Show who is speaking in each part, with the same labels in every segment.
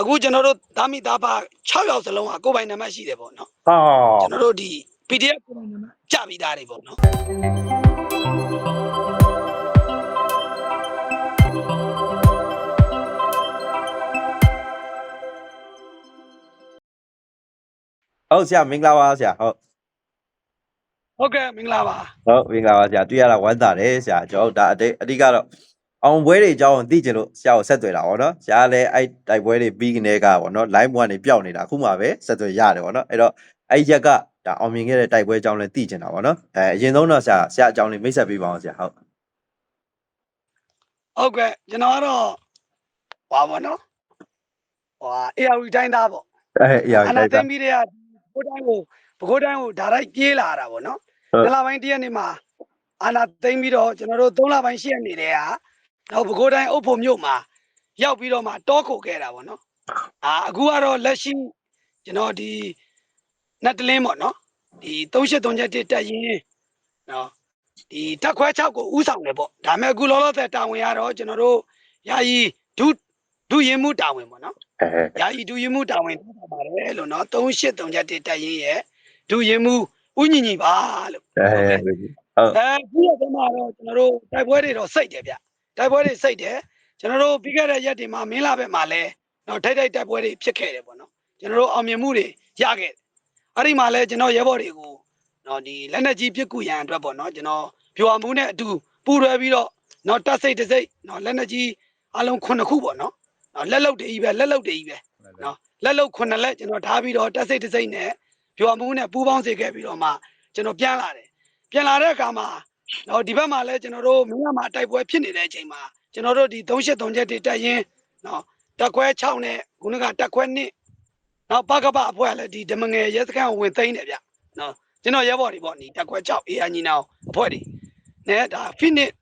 Speaker 1: အခုကျွန်တော်တို့သားမိသားဖ6ယောက်စလုံးကကိုယ်ပိုင်နံပါတ်ရှိတယ်ပေါ့နော်
Speaker 2: ဟော
Speaker 1: ကျွန်တော်တို့ဒီ PDF ကိုယ်ပိုင်နံပါတ်ကြပြီးသားတွေပေါ့နော်
Speaker 2: ဟုတ်ဆရာမင်္ဂလာပါဆရာဟုတ်
Speaker 1: ဟုတ်ကဲ့မင်္ဂလာပါ
Speaker 2: ဟုတ်မင်္ဂလာပါဆရာတွေ့ရတာဝမ်းသာတယ်ဆရာကျွန်တော်တို့ဒါအတိအဓိကတော့ အောင်ပွဲတွေအကြောင်းသိချင်လို့ဆရာကိုဆက်သွယ်တာဗောနော်ဆရာကလည်းအဲ့တိုက်ပွဲတွေပြီးကနေကဗောနော် line 1ကနေပျောက်နေတာအခုမှပဲဆက်သွယ်ရတယ်ဗောနော်အဲ့တော့အဲ့ရက်ကဒါအောင်မြင်ခဲ့တဲ့တိုက်ပွဲအကြောင်းလည်းသိချင်တာဗောနော်အဲအရင်ဆုံးတော့ဆရာဆရာအကြောင်းလေးမိတ်ဆက်ပေးပါအောင်ဆရာဟုတ်
Speaker 1: ဟုတ်ကဲ့ကျွန်တော်ကတော့ဟွာပေါ့နော်ဟွာ AR တိုင်းသားပေါ့
Speaker 2: အဲအရာ
Speaker 1: အ
Speaker 2: ကြီး
Speaker 1: နာ
Speaker 2: တိုက်
Speaker 1: သိ
Speaker 2: တာ
Speaker 1: မ့်ပြီးတဲ့ကဘိုးတိုင်းကိုဘကိုးတိုင်းကိုဒါလိုက်ပြေးလာတာပေါ့နော်
Speaker 2: ဟုတ်
Speaker 1: ဒလပိုင်းတရက်နေ့မှာအာနာသိမ့်ပြီးတော့ကျွန်တော်တို့3လပိုင်းရှိရနေတဲ့ ဟာတော့ဘကိုးတိုင်းအုပ်ဖို့မြို့မှာရောက်ပြီးတော့မှတောခုခဲ့တာပေါ့နော်အာအခုကတော့လက်ရှိကျွန်တော်ဒီနတ်တလင်းပေါ့နော်ဒီ3837တက်ရင်နော်ဒီတက်ခွဲ6ကိုဥဆောင်တယ်ပေါ့ဒါပေမဲ့အခုလောလောဆယ်တာဝန်ရတော့ကျွန်တော်တို့ယာယီဒုဒုရင်မှုတာဝန်ပေါ့နော်
Speaker 2: အဲ
Speaker 1: ယာယီဒူရင်မှုတာဝန်ထားပါတယ်လို့နော်3837တက်ရင်ရဲ့ဒူရင်မှုဥညီညီပါလို့
Speaker 2: အဲဟုတ်
Speaker 1: အဲဒီရက်တည်းမှာတော့ကျွန်တော်တို့တိုက်ပွဲတွေတော့စိတ်တယ်ဗျ တိုက်ပွဲတွေစိတ်တယ်ကျွန်တော်တို့ပြီးခဲ့တဲ့ရက်တွေမှာမင်းလာဘက်မှာလဲနော်ထိုက်ထိုက်တိုက်ပွဲတွေဖြစ်ခဲ့တယ်ပေါ့နော်ကျွန်တော်တို့အောင်မြင်မှုတွေရခဲ့တယ်အဲ့ဒီမှာလဲကျွန်တော်ရဲဘော်တွေကိုနော်ဒီလက်နက်ကြီးပစ်ကူရန်အတွက်ပေါ့နော်ကျွန်တော်ဖြိုအမှုနဲ့အတူပူရွယ်ပြီးတော့နော်တက်စိတ်တစ်စိတ်နော်လက်နက်ကြီးအလုံး9ခုပေါ့နော်နော်လက်လုတ်တွေကြီးပဲလက်လုတ်တွေကြီးပဲနော်လက်လုတ်ခုနှစ်လက်ကျွန်တော်ထားပြီးတော့တက်စိတ်တစ်စိတ်နဲ့ပြိုမှုနဲ့ပူးပေါင်းစေခဲ့ပြီးတော့မှကျွန်တော်ပြန်လာတယ်ပြန်လာတဲ့အခါမှာ နော်ဒီဘက်မှာလည်းကျွန်တော်တို့မင်းရမှာတိုက်ပွဲဖြစ်နေတဲ့အချိန်မှာကျွန်တော်တို့ဒီ383ချက်တွေတက်ရင်နော်တက်ခွဲ6နဲ့ခုနကတက်ခွဲ1နော်ပကပအဖွဲ့ကလည်းဒီဓမ္မငယ်ရဲစခန်းကိုဝင်သိမ်းတယ်ဗျနော်ကျွန်တော်ရဲဘော်တွေပေါ့ဒီတက်ခွဲ6အေးအညီနောင်အဖွဲ့တွေနဲ့ဒါ finish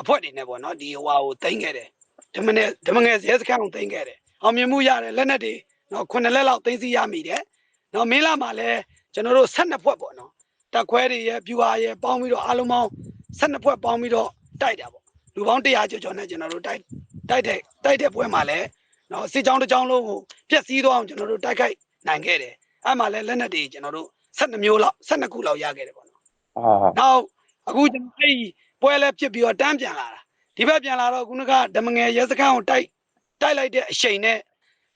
Speaker 1: အဖွဲ့တွေနဲ့ပေါ့နော်ဒီဟိုဟာကိုသိမ်းခဲ့တယ်ဓမ္မငယ်ဓမ္မငယ်ရဲစခန်းကိုသိမ်းခဲ့တယ်အောင်မြင်မှုရတယ်လက်နက်တွေနော်ခုနှစ်လက်လောက်သိမ်းဆည်းရမိတယ်နော်မင်းလာမှာလည်းကျွန်တော်တို့12ဖွဲ့ပေါ့နော် တက်ခွဲတွေရဲ့ပြူဟာရဲ့ပေါင်းပြီးတော့အားလုံးပေါင်း12ဖွဲ့ပေါင်းပြီးတော့တိုက်တာပေါ့လူပေါင်း100ကျော်ကျော်နဲ့ကျွန်တော်တို့တိုက်တိုက်တဲ့တိုက်တဲ့ပွဲမှာလည်းနော်စစ်ကြောင်းတစ်ကြောင်းလုံးကိုပြက်စီးသွားအောင်ကျွန်တော်တို့တိုက်ခိုက်နိုင်ခဲ့တယ်အဲ့မှာလည်းလက်နက်တွေကျွန်တော်တို့12မျိုးလောက်12ခုလောက်ရခဲ့တယ်ပေါ့နော်
Speaker 2: ဟာ
Speaker 1: နောက်အခုကျွန်တော်အဲ့ဒီပွဲလဲဖြစ်ပြီးတော့တန်းပြန်လာတာဒီဘက်ပြန်လာတော့ခုနကဓမ္မငယ်ရဲစခန်းကိုတိုက်တိုက်လိုက်တဲ့အချိန်နဲ့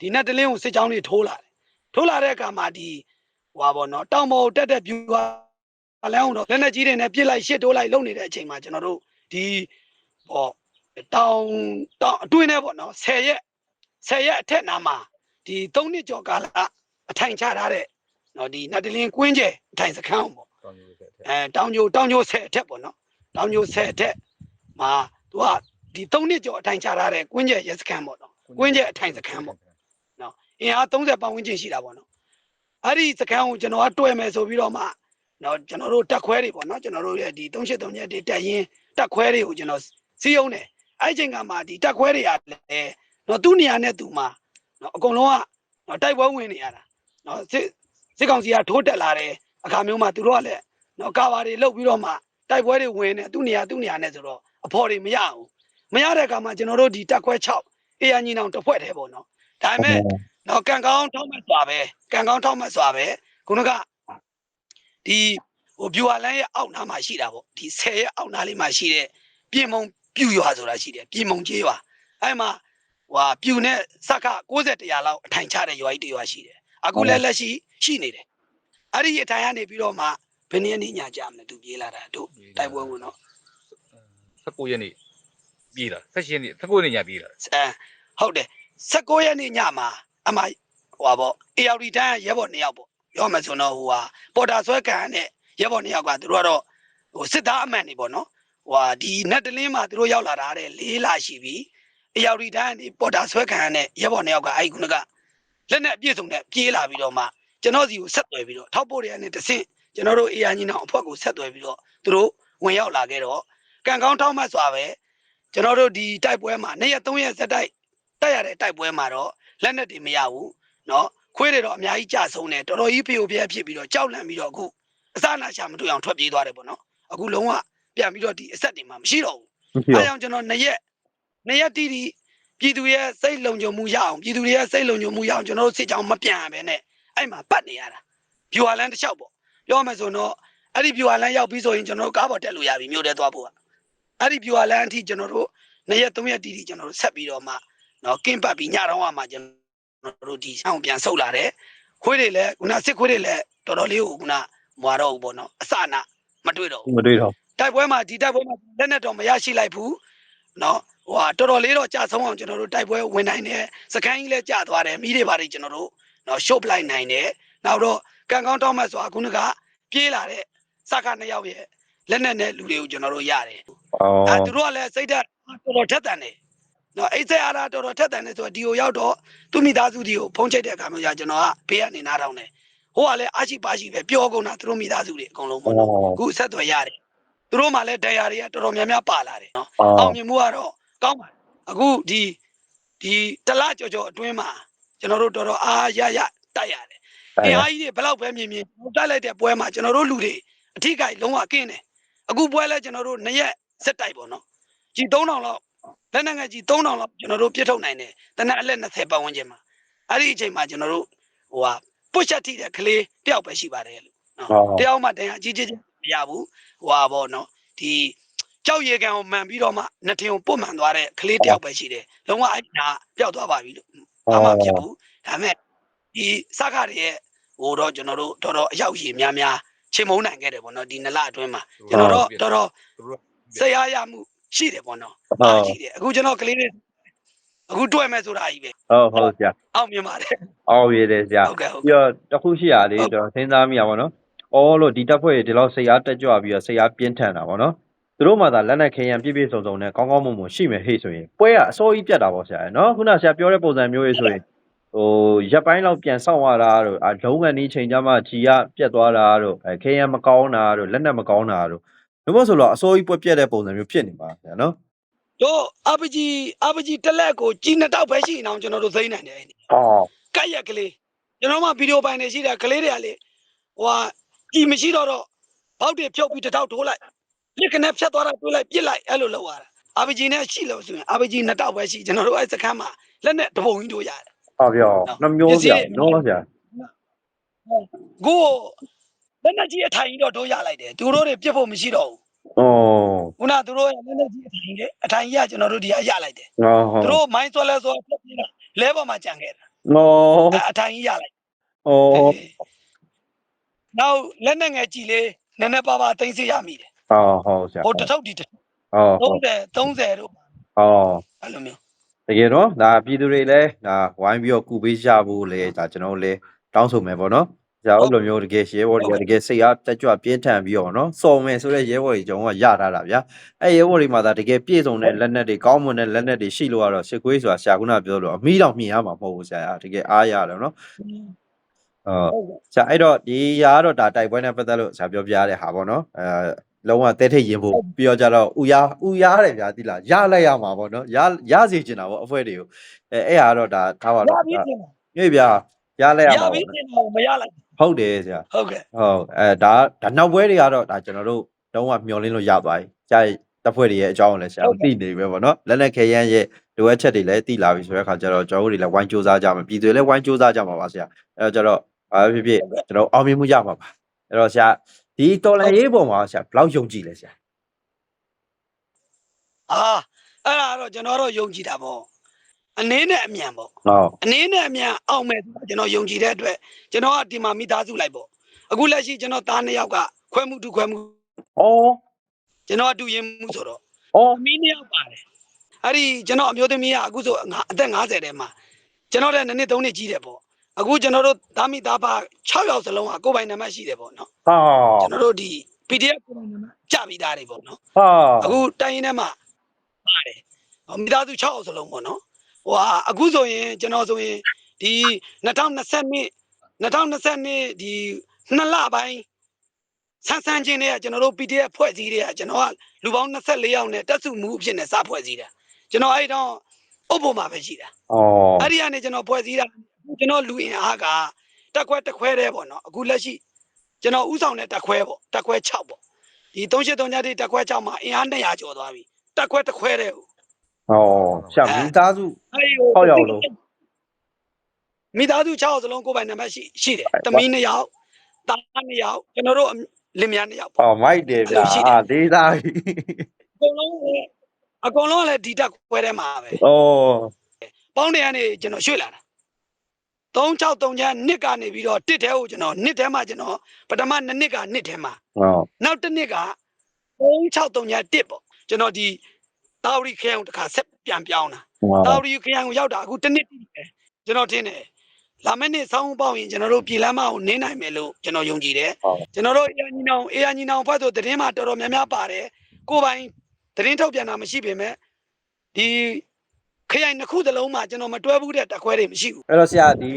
Speaker 1: ဒီနတ်တလင်းကိုစစ်ကြောင်းတွေထိုးလာတယ်ထိုးလာတဲ့အခါမှာဒီဟွာပေါ့နော်တောင်ပေါ်တက်တဲ့ view ကလည်းအောင်တော့လက်နက်ကြီးတွေနဲ့ပြစ်လိုက်ရှစ်တိုးလိုက်လုံနေတဲ့အချိန်မှာကျွန်တော်တို့ဒီဟောတောင်တောင်အတွင်းထဲပေါ့နော်10ရက်10ရက်အထက်နာမှာဒီ3နှစ်ကျော်ကာလအထိုင်ချထားတဲ့နော်ဒီနတ်တလင်းကွင်းကျဲအထိုင်စခန်းပေါ့အဲတောင်ညိုတောင်ညိုဆက်အထက်ပေါ့နော်တောင်ညိုဆက်အထက်မှာသူကဒီ၃နှစ်ကျော်အထိုင်ချထားတဲ့ကွင်းကျက်ရဲစခန်းပေါ့နော်ကွင်းကျက်အထိုင်စခန်းပေါ့အင်အား30ပတ်ဝန်းကျင်ရှိတာပေါ့နော်အဲ့ဒီစခန်းကိုကျွန်တော်ကတွဲမယ်ဆိုပြီးတော့မှ နော်ကျွန်တော်တို့တက်ခွဲတွေပေါ့နော်ကျွန်တော်တို့ရဲ့ဒီ383ရက်တွေတက်ရင်တက်ခွဲတွေကိုကျွန်တော်စီးအောင်တယ်အဲ့ဒီအချိန်ကမှဒီတက်ခွဲတွေကလည်းနော်သူ့နေရာနဲ့သူမှာနော်အကုန်လုံးကနော်တိုက်ပွဲဝင်နေရတာနော်စစ်စစ်ကောင်စီကထိုးတက်လာတဲ့အခါမျိုးမှာသူတို့ကလည်းနော်ကာဘာတွေလုတ်ပြီးတော့မှတိုက်ပွဲတွေဝင်နေသူ့နေရာသူ့နေရာနဲ့ဆိုတော့အဖော်တွေမရဘူးမရတဲ့အခါမှာကျွန်တော်တို့ဒီတက်ခွဲ6အေးရညီနောင်တစ်ဖွဲ့တည်းပေါ့နော်ဒါပေမဲ့နော်ကံကောင်းထောက်မှတ်စွာပဲကံကောင်းထောက်မှတ်စွာပဲခုနက ဒီဟိုဗျူဟာလန်းရဲ့အောက်နားမှာရှိတာပေါ့ဒီ10ရဲ့အောက်နားလေးမှာရှိတဲ့ပြင်မုံပြူရွာဆိုတာရှိတယ်ပြင်မုံကျေးရွာအဲ့မှာဟွာပြူနဲ့စက္ခ60တရားလောက်အထိုင်ချတဲ့ရွာကြီးတစ်ရွာရှိတယ်အခုလည်းလက်ရှိရှိနေတယ်အဲ့ဒီအထိုင်ကနေပြီးတော့မှဘယ်နည်းနည်းညာကြမလဲသူပြေးလာတာတို့တိုက်ပွဲဝင်တော့
Speaker 3: 19ရက်နေ့ပြေးလာ16ရက်နေ့19ရက်နေ့ညပြေးလာ
Speaker 1: အဲဟုတ်တယ်16ရက်နေ့ညမှာအမဟိုပါပေါ့ AR တန်းရဲဘော်နှစ်ယောက်ပေါ့ ပြောမှဆိုတော့ဟိုဟာပေါ်တာဆွဲကန်နဲ့ရဲဘော်နှစ်ယောက်ကသူတို့ကတော့ဟိုစစ်သားအမှန်နေပေါ့နော်ဟိုဟာဒီနတ်တလင်းမှာသူတို့ရောက်လာတာတဲ့လေးလာရှိပြီ AR တန်းကနေပေါ်တာဆွဲကန်နဲ့ရဲဘော်နှစ်ယောက်ကအဲ့ဒီခုနကလက်နဲ့အပြည့်စုံနဲ့ပြေးလာပြီးတော့မှကျွန်တော်စီကိုဆက်သွယ်ပြီးတော့ထောက်ပို့တွေကနေတဆင့်ကျွန်တော်တို့ AR ညီနောင်အဖွဲ့ကိုဆက်သွယ်ပြီးတော့သူတို့ဝင်ရောက်လာခဲ့တော့ကံကောင်းထောက်မှတ်စွာပဲကျွန်တော်တို့ဒီတိုက်ပွဲမှာနေ့ရက်3ရက်ဆက်တိုက်တက်ရတဲ့တိုက်ပွဲမှာတော့လက်နက်တွေမရဘူးเนาะ ခွေးတွေတော့အများကြီးကြဆုံးတယ်တော်တော်ကြီးဖေိုပြဲဖြစ်ပြီးတော့ကြောက်လန့်ပြီးတော့အခုအစနာရှာမတွေ့အောင်ထွက်ပြေးသွားတယ်ပေါ့နော်အခုလုံးဝပြန်ပြီးတော့ဒီအဆက်တွေမှာမရှိတော့ဘူး
Speaker 2: မရှိ
Speaker 1: အဲ
Speaker 2: တော့
Speaker 1: ကြောင့်ကျွန်တော်နှစ်ရက်နှစ်ရက်တီးတီပြည်သူရဲ့စိတ်လုံခြုံမှုရအောင်ပြည်သူတွေရဲ့စိတ်လုံခြုံမှုရအောင်ကျွန်တော်တို့စစ်ကြောင်းမပြန်ရဘဲနဲ့အဲ့မှာပတ်နေရတာဗျူဟာလန်တစ်လျှောက်ပေါ့ပြောမယ်ဆိုတော့အဲ့ဒီဗျူဟာလန်ရောက်ပြီးဆိုရင်ကျွန်တော်တို့ကားပေါ်တက်လို့ရပြီမြို့ထဲသွားဖို့ကအဲ့ဒီဗျူဟာလန်အထိကျွန်တော်တို့နှစ်ရက်သုံးရက်တီးတီးကျွန်တော်တို့ဆက်ပြီးတော့မှနော်ကင်းပတ်ပြီးညတော့မှကျွန်တော် တော်တို့ဒီရှောင်းပြန်ဆုတ်လာတယ်ခွေးတွေလည်းခုနစစ်ခွေးတွေလည်းတော်တော်လေးကိုခုနမွာတော့ဘူးပေါ့နော်အစနာမတွေ့တော့ဘူး
Speaker 2: မတွေ့တော့
Speaker 1: တိုက်ပွဲမှာဒီတိုက်ပွဲမှာလက်နဲ့တော့မရရှိလိုက်ဘူးနော်ဟိုဟာတော်တော်လေးတော့ကြာဆုံးအောင်ကျွန်တော်တို့တိုက်ပွဲဝင်နိုင်တယ်စကန်ကြီးလည်းကြာသွားတယ်မိတွေပါတယ်ကျွန်တော်တို့နော်ရှုပ်လိုက်နိုင်တယ်နောက်တော့ကန်ကောင်းတောင်းမဲ့ဆိုတာခုနကပြေးလာတဲ့စကားနှစ်ယောက်ရဲ့လက်နဲ့နဲ့လူတွေကိုကျွန်တော်တို့ရတယ်။
Speaker 2: အော်။
Speaker 1: အဲသူတို့ကလည်းစိတ်ဓာတ်တော်တော်ထက်သန်တယ် နော်အိတ်ဆက်အားတော်တော်ထက်သန်တယ်ဆိုတော့ဒီကိုရောက်တော့သူမိသားစုဒီကိုဖုံးချိတ်တဲ့အခါမျိုးကြာကျွန်တော်ကဘေးကနေနားထောင်တယ်ဟိုကလည်းအရှိပါရှိပဲပြောကုန်တာသူတို့မိသားစုတွေအကုန်လုံးပေါ့နော်အခုဆက်သွယ်ရတယ်သူတို့မှလည်းဒဏ်ရာတွေကတော်တော်များများပါလာတယ်နော်
Speaker 2: အော
Speaker 1: အောင််မြင်မှုကတော့ကောင်းပါတယ်အခုဒီဒီတလကြော်ကြော်အတွင်းမှာကျွန်တော်တို့တော်တော်အားရရတိုက်ရတယ်အင်အားကြီးတွေဘယ်လောက်ပဲမြင်မြင်တိုက်လိုက်တဲ့ပွဲမှာကျွန်တော်တို့လူတွေအထိကိုက်လုံးဝကင်းတယ်အခုပွဲလဲကျွန်တော်တို့နှစ်ရက်စက်တိုက်ပေါ့နော်ကြီး3000လောက် လက်နက်ငယ်ကြီး3000လောက်ကျွန်တော်တို့ပြစ်ထုတ်နိုင်တယ်တနက်အလက်20ပတ်ဝန်းကျင်မှာအဲ့ဒီအချိန်မှာကျွန်တော်တို့ဟိုဟာပုတ်ချက်ထိတဲ့ကလေးတယောက်ပဲရှိပါတယ်လို့နော်တယောက်မှတန်ရာကြီးကြီးမရဘူးဟွာပေါ့နော်ဒီကြောက်ရေကန်ကိုမှန်ပြီးတော့မှနှစ်ထင်ကိုပုတ်မှန်သွားတဲ့ကလေးတယောက်ပဲရှိတယ်လုံးဝအဲ့ဒါပျောက်သွားပါပြီလို့ဘာမှဖြစ်ဘူးဒါပေမဲ့ဒီစကားတွေရဲ့ဟိုတော့ကျွန်တော်တို့တော်တော်အရောက်ရည်များများချိန်မုံနိုင်ခဲ့တယ်ပေါ့နော်ဒီနလအတွင်းမှာကျွန်တော်တို့တော်တော်
Speaker 3: သူတို့
Speaker 1: စိတ်အားရမှု ရှိတယ်ပေါ့နော်
Speaker 2: ဟုတ်
Speaker 1: အားရှိတယ်အခုကျွန်တော်ကလေးတွေအခုတွေ့မဲ့ဆိုတာကြီးပဲ
Speaker 2: ဟုတ်ဟုတ်ဆရာ
Speaker 1: အောင်မြင်ပါတယ်
Speaker 2: အောင်ရည်တယ်ဆရာ
Speaker 1: ဟုတ်ကဲ့ဟုတ်
Speaker 2: ပြီးတော့တစ်ခုရှိရလေကျွန်တော်စဉ်းစားမိရပါတော့။အော်လို့ဒီတပ်ဖွဲ့တွေဒီလောက်စိတ်အားတက်ကြွပြီးတော့စိတ်အားပြင်းထန်တာပေါ့နော်။သူတို့မှသာလက်နက်ခဲယံပြည့်ပြည့်စုံစုံနဲ့ကောင်းကောင်းမွန်မွန်ရှိမယ်ဟေ့ဆိုရင်ပွဲကအစိုးရပြတ်တာပေါ့ဆရာနော်ခုနဆရာပြောတဲ့ပုံစံမျိုးရေးဆိုရင်ဟိုရက်ပိုင်းလောက်ပြန်ဆောက်ရတာတို့အလုံးငန်းကြီးချိန်ကြမှာဂျီကပြတ်သွားတာတို့အဲခဲယံမကောင်းတာတို့လက်နက်မကောင်းတာတို့ ဘယ်မို့ဆိုတော့အစိုးရပွဲပြတ်တဲ့ပုံစံမျိုးဖြစ်နေပါဆရာနော်
Speaker 1: တို့အပကြီးအပကြီးတစ်လက်ကိုကြီးနှစ်တောက်ပဲရှိနေအောင်ကျွန်တော်တို့သိမ်းနိုင်တယ်။
Speaker 2: အော်
Speaker 1: ကက်ရက်ကလေးကျွန်တော်မှဗီဒီယိုပိုင်းနေရှိတယ်ကလေးတွေကလေဟိုဟာကြည်မရှိတော့တော့ဘောက်တွေဖြုတ်ပြီးတစ်ထောက်ထိုးလိုက်ပြစ်ကနေဖြတ်သွားတာတွေးလိုက်ပြစ်လိုက်အဲ့လိုလုပ်ရတာအာပဂျီနဲ့ရှိလို့ဆိုရင်အာပဂျီနှစ်တောက်ပဲရှိကျွန်တော်တို့အဲ့စခန်းမှာလက်နဲ့တပုံကြီးတို့ရတယ်
Speaker 2: ဟုတ်ပြောနှမျိုးဆရာနော်ဆရာ
Speaker 1: ကို လက်နဲ့ကြီးအထိုင်ကြီးတော့တို့ရလိုက်တယ်သူတို့တွေပြစ်ဖို့မရှိတော့ဘူး။
Speaker 2: အော်
Speaker 1: ခုနသူတို့ရဲ့လက်နဲ့ကြီးအထိုင်လေအထိုင်ကြီးကကျွန်တော်တို့ဒီကရလိုက်တယ်
Speaker 2: ဟောဟော
Speaker 1: သူတို့မိုင်းဆွဲလဲဆိုတော့ပြစ်နေတာလဲပေါ်မှာကြံခဲ့တာ
Speaker 2: နော်
Speaker 1: အဲ့အထိုင်ကြီးရလိုက်
Speaker 2: အော်
Speaker 1: နောက်လက်နဲ့ငယ်ကြည်လေးနည်းနည်းပါးပါသိမ့်စေရမိတယ်
Speaker 2: ဟောဟုတ်ဆရာ
Speaker 1: ဟိုတစ်ထုပ်ဒီတစ်ထုပ်
Speaker 2: ဟုတ်ဟုတ်
Speaker 1: 30 30တို့
Speaker 2: ဟော
Speaker 1: အဲ့လိုမျိုး
Speaker 2: တကယ်တော့ဒါပြည်သူတွေလည်းဒါဝိုင်းပြီးတော့ကုပေးကြဖို့လေဒါကျွန်တော်တို့လည်းတောင်းဆိုမယ်ပေါ့နော်။ ဒါအဲ့လိုမျိုးတကယ်ရဲဘော်တွေကတကယ်စိတ်အားတက်ကြွပြင်းထန်ပြီးတော့နော်စော်မယ်ဆိုတဲ့ရဲဘော်တွေကျွန်တော်ကရထားတာဗျာ။အဲ့ရဲဘော်တွေမှာဒါတကယ်ပြည့်စုံတဲ့လက်နက်တွေကောင်းမွန်တဲ့လက်နက်တွေရှိလို့ကတော့စစ်ကွေးဆိုတာဆရာကပြောလို့အမီးတောင်မြင်ရမှာမဟုတ်ဘူးဆရာတကယ်အားရတယ်နော်။ဟုတ်
Speaker 1: ဟုတ်ကဲ့
Speaker 2: ဆရာအဲ့တော့ဒီຢာကတော့ဒါတိုက်ပွဲနဲ့ပတ်သက်လို့ဆရာပြောပြရတဲ့ဟာပေါ့နော်အဲလုံးဝတဲထိတ်ရင်ဖို့ပြီးတော့ကြတော့ဥရားဥရားတယ်ဗျာတိလားရလိုက်ရမှာပေါ့နော်ရရစီချင်တာပေါ့အဖွဲတွေကိုအဲအဲ့ဟာတော့ဒါထားပါ
Speaker 1: ရ
Speaker 2: တော့
Speaker 1: ပြီးတင်
Speaker 2: ညေ့ဗျာရလိုက်ရ
Speaker 1: ရ
Speaker 2: မှာ
Speaker 1: ပြီး
Speaker 2: ပေါ့
Speaker 1: တင်တော့မရလိုက်
Speaker 2: ဟုတ်တယ်ဆရာ
Speaker 1: ဟုတ်ကဲ့
Speaker 2: ဟုတ်အဲဒါဒါနောက်ပွဲတွေကတော့ဒါကျွန်တော်တို့လုံးဝမျှော်လင့်လို့ရသွားပြီကြာတပ်ဖွဲ့တွေရဲ့အကြောင်းကိုလည်းဆရာသိနေပြီပဲပေါ့နော်လက်လက်ခဲရန်ရဲ့လိုအပ်ချက်တွေလည်းသိလာပြီဆိုတဲ့အခါကျတော့ကျွန်တော်တို့တွေလည်းဝိုင်းစူးစမ်းကြမှာပြည်သူတွေလည်းဝိုင်းစူးစမ်းကြမှာပါဆရာအဲတော့ကျတော့ဘာပဲဖြစ်ဖြစ်ကျွန်တော်အောင်မြင်မှုရမှာပါအဲ့တော့ဆရာဒီတော်လန်ရေးပုံမှာဆရာဘယ်လောက်ယုံကြည်လဲဆရာ
Speaker 1: အာအဲ့ဒါတော့ကျွန်တော်တို့ယုံကြည်တာပေါ့ အနည်းနဲ့အမြန်ပေါ့
Speaker 2: ဟုတ်
Speaker 1: အနည်းနဲ့အမြန်အောင်မယ်ဆိုတာကျွန်တော်ယုံကြည်တဲ့အတွက်ကျွန်တော်ကဒီမှာမိသားစုလိုက်ပေါ့အခုလက်ရှိကျွန်တော်သားနှစ်ယောက်ကခွဲမှုတူခွဲမှု
Speaker 2: အော်
Speaker 1: ကျွန်တော်ကတူရင်မှုဆိုတော့
Speaker 2: အော်
Speaker 1: အမီးနှစ်ယောက်ပါတယ်အဲ့ဒီကျွန်တော်အမျိုးသမီးကအခုဆိုငါအသက်50ထဲမှာကျွန်တော်လည်းနှစ်နှစ်သုံးနှစ်ကြီးတယ်ပေါ့အခုကျွန်တော်တို့သားမိသားဖ6ယောက်စလုံးကကိုယ်ပိုင်နံပါတ်ရှိတယ်ပေါ့နော်
Speaker 2: ဟာ
Speaker 1: ကျွန်တော်တို့ဒီ PDF ကိုယ်ပိုင်နံပါတ်ကြပြီးသားတွေပေါ့နော်
Speaker 2: ဟာ
Speaker 1: အခုတိုင်းရင်းထဲမှာပါတယ်ဟိုမိသားစု6အောင်စလုံးပေါ့နော် ဟိုဟာအခုဆိုရင်ကျွန်တော်ဆိုရင်ဒီ2020 2020ဒီနှစ်လပိုင်းဆန်းဆန်းချင်းတွေကကျွန်တော်တို့ PDF ဖွဲ့စည်းတွေကကျွန်တော်ကလူပေါင်း24ယောက်နဲ့တက်စုမှုအဖြစ်နဲ့စဖွဲ့စည်းတာကျွန်တော်အဲ့တော့အုပ်ပေါ်မှာပဲရှိတာ
Speaker 2: အော်
Speaker 1: အဲ့ဒီကနေကျွန်တော်ဖွဲ့စည်းတာကျွန်တော်လူအင်အားကတက်ခွဲတက်ခွဲတဲ့ပေါ့နော်အခုလက်ရှိကျွန်တော်ဥဆောင်တဲ့တက်ခွဲပေါ့တက်ခွဲ6ပေါ့ဒီ3839တိတက်ခွဲ6မှာအင်အား200ကျော်သွားပြီတက်ခွဲတက်ခွဲတဲ့ဟို
Speaker 2: ဟောဆရာမိသားစု
Speaker 1: အဲ့ဒီကို
Speaker 2: ဟုတ်ရောက်လို့
Speaker 1: မိသားစု6ယောက်စလုံးကိုယ်ပိုင်နံပါတ်ရှိရှိတယ်တမီး2ယောက်တာ2ယောက်ကျွန်တော်တို့လင်မယား2ယောက်ပေါ့
Speaker 2: ဟောမိုက်တယ်ဗျာ
Speaker 1: အဲ့လိုရှိတယ်
Speaker 2: အာသေးသားပြီ
Speaker 1: အကုန်လုံးလည်းအကုန်လုံးကလည်းဒီတက်ခွဲထဲမှာပဲ
Speaker 2: ဩ
Speaker 1: ပေါင်းတယ်ကနေကျွန်တော်ရွှေ့လာတာ363ချမ်းနှစ်ကနေပြီးတော့တစ်ထဲကိုကျွန်တော်နှစ်ထဲမှာကျွန်တော်ပထမနှစ်နှစ်ကနှစ်ထဲမှာ
Speaker 2: ဟော
Speaker 1: နောက်တစ်နှစ်က363ချမ်းတစ်ပေါ့ကျွန်တော်ဒီ တာဝရီခရိုင်ကိုတစ်ခါဆက်ပြန်ပြောင်းတာတာဝရီခရိုင်ကိုရောက်တာအခုတစ်နှစ်တိပဲကျွန်တော်ထင်တယ်လာမယ့်နှစ်ဆောင်းပေါက်ရင်ကျွန်တော်တို့ပြည်လမ်းမကိုနင်းနိုင်မယ်လို့ကျွန်တော်ယုံကြည်တယ်
Speaker 2: ဟုတ်
Speaker 1: ကျွန်တော်တို့အေးအညီနောင်အေးအညီနောင်ဖတ်ဆိုသတင်းမှာတော်တော်များများပါတယ်ကိုယ်ပိုင်သတင်းထုတ်ပြန်တာမရှိပေမဲ့ဒီခရိုင်တစ်ခုသလုံးမှာကျွန်တော်မတွဲဘူးတဲ့တက်ခွဲတွေမရှိဘူး
Speaker 2: အဲ့တော့ဆရာဒီ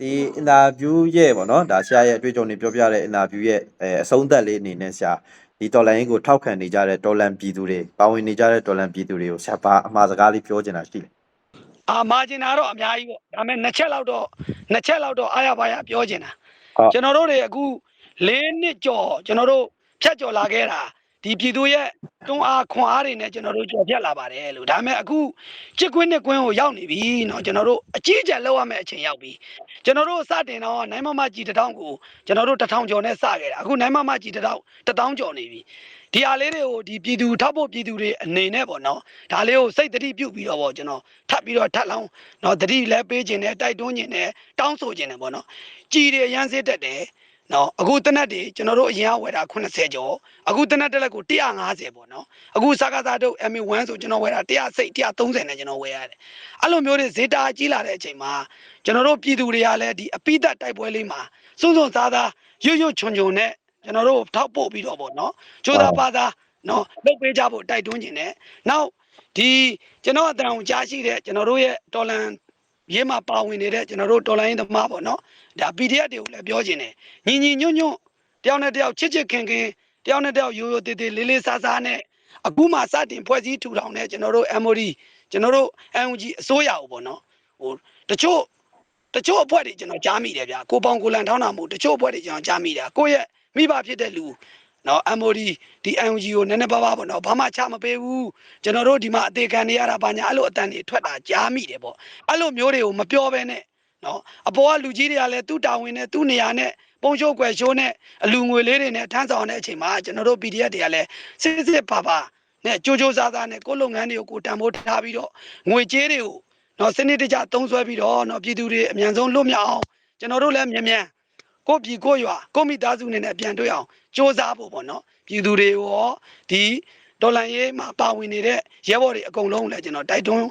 Speaker 2: ဒီအင်တာဗျူးရဲ့ပေါ့နော်ဒါဆရာရဲ့အတွေ့အကြုံတွေပြောပြတဲ့အင်တာဗျူးရဲ့အဲအဆုံးသက်လေးအနေနဲ့ဆရာ ဒီတော်လိုင်းကိုထောက်ခံနေကြတဲ့တော်လန်ပြည်သူတွေပါဝင်နေကြတဲ့တော်လန်ပြည်သူတွေကိုဆရာဘာအမှားစကားလေးပြောချင်တာရှိလဲ
Speaker 1: အာမာဂျင်တာတော့အများကြီးပေါ့ဒါပေမဲ့နှစ်ချက်လောက်တော့နှစ်ချက်လောက်တော့အားရပါရပြောချင်တာ
Speaker 2: ဟုတ်
Speaker 1: ကျွန်တော်တို့တွေအခု၄နှစ်ကျော်ကျွန်တော်တို့ဖြတ်ကျော်လာခဲ့တာ ဒီပြည်သူရဲ့တွန်းအားခွန်အားတွေနဲ့ကျွန်တော်တို့ကျော်ဖြတ်လာပါတယ်လို့ဒါပေမဲ့အခုချစ်ကွင်းနဲ့ကွင်းကိုရောက်နေပြီเนาะကျွန်တော်တို့အကြီးအကျယ်လောက်ရမယ့်အချိန်ရောက်ပြီကျွန်တော်တို့စတင်တော့နိုင်မမကြီးတစ်ထောင်ကိုကျွန်တော်တို့တစ်ထောင်ကျော်နဲ့စခဲ့တာအခုနိုင်မမကြီးတစ်ထောင်တစ်ထောင်ကျော်နေပြီဒီအားလေးတွေကိုဒီပြည်သူထောက်ဖို့ပြည်သူတွေအနေနဲ့ပေါ့နော်ဒါလေးကိုစိတ်တတိပြုတ်ပြီးတော့ပေါ့ကျွန်တော်ထပ်ပြီးတော့ထပ်လောင်းเนาะတတိလည်းပေးခြင်းနဲ့တိုက်တွန်းခြင်းနဲ့တောင်းဆိုခြင်းနဲ့ပေါ့နော်ကြည်တွေရမ်းစစ်တက်တယ် နော်အခုတနက်တွေကျွန်တော်တို့အရင်ကဝယ်တာ80ကျော်အခုတနက်တစ်လက်ကို150ပေါ့နော်အခုစကားစားတို့ MA1 ဆိုကျွန်တော်ဝယ်တာ100စိတ်130နဲ့ကျွန်တော်ဝယ်ရတယ်အဲ့လိုမျိုးတွေဈေးတာကြီးလာတဲ့အချိန်မှာကျွန်တော်တို့ပြည်သူတွေကလည်းဒီအပိသက်တိုက်ပွဲလေးမှာစွန့်စွန့်စားစားရွတ်ရွတ်ချွန်ချွန်နဲ့ကျွန်တော်တို့ထောက်ပို့ပြီးတော့ပေါ့နော်ချိုးသားပါသားနော်လုပ်ပေးကြဖို့တိုက်တွန်းခြင်းနဲ့နောက်ဒီကျွန်တော်အတန်ကိုကြားရှိတဲ့ကျွန်တော်တို့ရဲ့တော်လန် ရေးမှာပါဝင်နေတဲ့ကျွန်တော်တို့တော်လိုင်းသမားပေါ့နော်ဒါ PDF တွေကိုလည်းပြောခြင်းတယ်ညီညီညွတ်ညွတ်တယောက်နဲ့တယောက်ချစ်ချစ်ခင်ခင်တယောက်နဲ့တယောက်ရိုးရိုးသေးသေးလေးလေးစားစားနဲ့အခုမှစတင်ဖွဲ့စည်းထူထောင်တဲ့ကျွန်တော်တို့ MOD ကျွန်တော်တို့ NUG အစိုးရကိုပေါ့နော်ဟိုတချို့တချို့အဖွဲ့တွေကျွန်တော်ကြားမိတယ်ဗျာကိုပေါင်ကိုလန်ထောင်းတာမဟုတ်တချို့အဖွဲ့တွေကျွန်တော်ကြားမိတယ်ကိုယ့်ရဲ့မိဘဖြစ်တဲ့လူ နော် MOD ဒီ NUG ကိုနည်းနည်းပါးပါးပေါ့နော်ဘာမှချမပေးဘူးကျွန်တော်တို့ဒီမှာအသေးခံနေရတာဘာညာအဲ့လိုအတန်တွေထွက်တာကြားမိတယ်ပေါ့အဲ့လိုမျိုးတွေကိုမပြောဘဲနဲ့နော်အပေါ်ကလူကြီးတွေကလည်းသူ့တာဝန်နဲ့သူ့နေရာနဲ့ပုံရှုပ်ွယ်ရှိုးနဲ့အလူငွေလေးတွေနဲ့ထမ်းဆောင်တဲ့အချိန်မှာကျွန်တော်တို့ PDF တွေကလည်းစစ်စစ်ပါပါနဲ့ကြိုးကြိုးစားစားနဲ့ကိုယ့်လုပ်ငန်းတွေကိုကိုယ်တန်ဖိုးထားပြီးတော့ငွေကြေးတွေကိုနော်စနစ်တကျသုံးစွဲပြီးတော့နော်ပြည်သူတွေအမြန်ဆုံးလွတ်မြောက်အောင်ကျွန်တော်တို့လည်းမြန်မြန် ကိုယ့်ပြည်ကိုယ့်ရွာကိုယ့်မိသားစုနဲ့နဲ့ပြန်တွေ့အောင်စ조사ဖို့ပေါ့နော်ပြည်သူတွေရောဒီဒေါ်လာရေးမှာပါဝင်နေတဲ့ရဲဘော်တွေအကုန်လုံးလည်းကျွန်တော်တိုက်တွန်း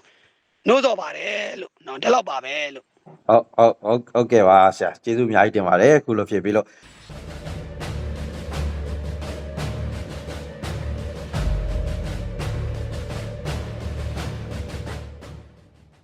Speaker 1: နှိုးဆော်ပါတယ်လို့နော်ဒီလောက်ပါပဲလို့
Speaker 2: ဟုတ်ဟုတ်ဟုတ်ဟုတ်ကဲ့ပါဆရာကျေးဇူးအများကြီးတင်ပါတယ်အခုလိုဖြစ်ပြီးလို့